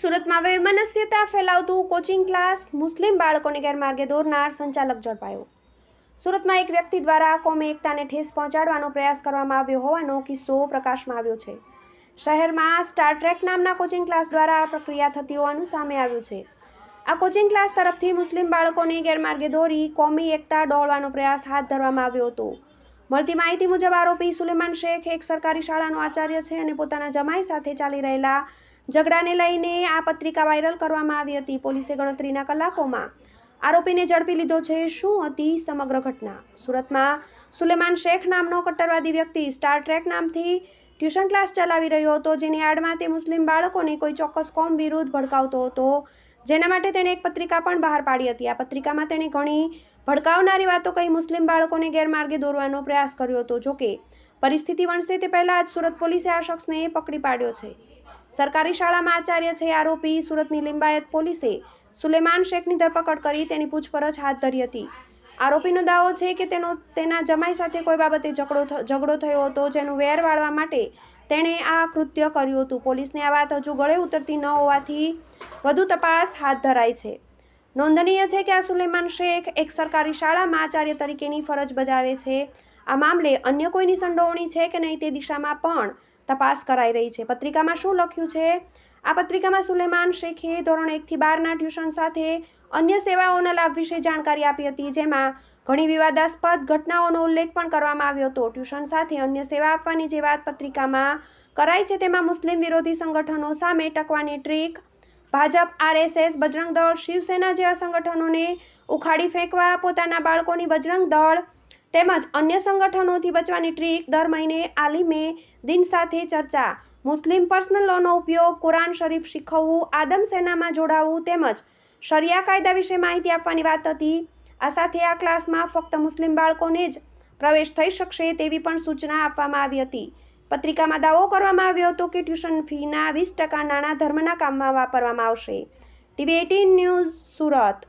સુરતમાં વૈમનસ્યતા ફેલાવતું coaching class મુસ્લિમ બાળકોને ગેરમાર્ગે દોરનાર સંચાલક ઝડપાયો. સુરતમાં એક વ્યક્તિ દ્વારા કોમે એકતાને ઠેસ પહોંચાડવાનો પ્રયાસ કરવામાં આવ્યો હોવાનો કિસ્સો પ્રકાશમાં આવ્યો છે. શહેરમાં સ્ટાર ટ્રેક નામના કોચિંગ ક્લાસ દ્વારા આ પ્રક્રિયા થતી હોવાનું સામે આવ્યું છે. આ કોચિંગ ક્લાસ તરફથી મુસ્લિમ બાળકોને ગેરમાર્ગે દોરી કોમી એકતા ડોળવાનો પ્રયાસ હાથ ધરવામાં આવ્યો હતો. મળતી માહિતી મુજબ આરોપી સુલેમાન શેખ એક સરકારી શાળાનો આચાર્ય છે અને પોતાના જમાઈ સાથે ચાલી રહેલા ઝઘડાને લઈને આ પત્રિકા વાયરલ કરવામાં આવી હતી. પોલીસે ગણતરીના કલાકોમાં આરોપીને ઝડપી લીધો છે. શું હતી સમગ્ર ઘટના? સુરતમાં સુલેમાન શેખ નામનો કટ્ટરવાદી વ્યક્તિ સ્ટાર ટ્રેક નામથી ટ્યુશન ક્લાસ ચલાવી રહ્યો હતો. જેની આડમાં તે મુસ્લિમ બાળકોને કોઈ ચોક્કસ કોમ વિરુદ્ધ ભડકાવતો હતો. જેના માટે તેણે એક પત્રિકા પણ બહાર પાડી હતી. આ પત્રિકામાં તેણે ઘણી ભડકાવનારી વાતો કહી મુસ્લિમ બાળકોને ગેરમાર્ગે દોરવાનો પ્રયાસ કર્યો હતો. જોકે પરિસ્થિતિ વણસે તે પહેલાં જ સુરત પોલીસે આ શખ્સને પકડી પાડ્યો છે. સરકારી શાળામાં આચાર્ય છે આરોપી. સુરતની લિંબાયત પોલીસે સુલેમાન શેખની ધરપકડ કરી તેની પૂછપરછ હાથ ધરી હતી. આરોપીનો દાવો છે કે તેનો, તેના જમાઈ સાથે કોઈ બાબતે ઝઘડો ઝઘડો થયો હતો જેનું વેર વાળવા માટે તેણે આ કૃત્ય કર્યું હતું. પોલીસને આ વાત હજુ ગળે ઉતરતી ન હોવાથી વધુ તપાસ હાથ ધરાઈ છે. નોંધનીય છે કે આ સુલેમાન શેખ એક સરકારી શાળામાં આચાર્ય તરીકેની ફરજ બજાવે છે. આ મામલે અન્ય કોઈની સંડોવણી છે કે નહીં તે દિશામાં પણ તપાસ કરાઈ રહી છે. પત્રિકામાં શું લખ્યું છે? આ પત્રિકામાં સુલેમાન શેખે ધોરણ એકથી બારના ટ્યુશન સાથે અન્ય સેવાઓના લાભ વિશે જાણકારી આપી હતી, જેમાં ઘણી વિવાદાસ્પદ ઘટનાઓનો ઉલ્લેખ પણ કરવામાં આવ્યો હતો. ટ્યુશન સાથે અન્ય સેવા આપવાની જે વાત પત્રિકામાં કરાઈ છે, તેમાં મુસ્લિમ વિરોધી સંગઠનો સામે ટકવાની ટ્રીક, ભાજપ, આરએસએસ, બજરંગ દળ, શિવસેના જેવા સંગઠનોને ઉખાડી ફેંકવા, પોતાના બાળકોની બજરંગ દળ તેમજ અન્ય સંગઠનોથી બચવાની ટ્રીક દર મહિને આલિમે દિન સાથે ચર્ચા, મુસ્લિમ પર્સનલ લોનો ઉપયોગ, કુરાન શરીફ શીખવવું, આદમ સેનામાં જોડાવવું તેમજ શરિયા કાયદા વિશે માહિતી આપવાની વાત હતી. આ સાથે આ ક્લાસમાં ફક્ત મુસ્લિમ બાળકોને જ પ્રવેશ થઈ શકશે તેવી પણ સૂચના આપવામાં આવી હતી. પત્રિકામાં દાવો કરવામાં આવ્યો હતો કે ટ્યુશન ફીના વીસ ટકા નાણાં ધર્મના કામમાં વાપરવામાં આવશે. TV eighteen news Surat.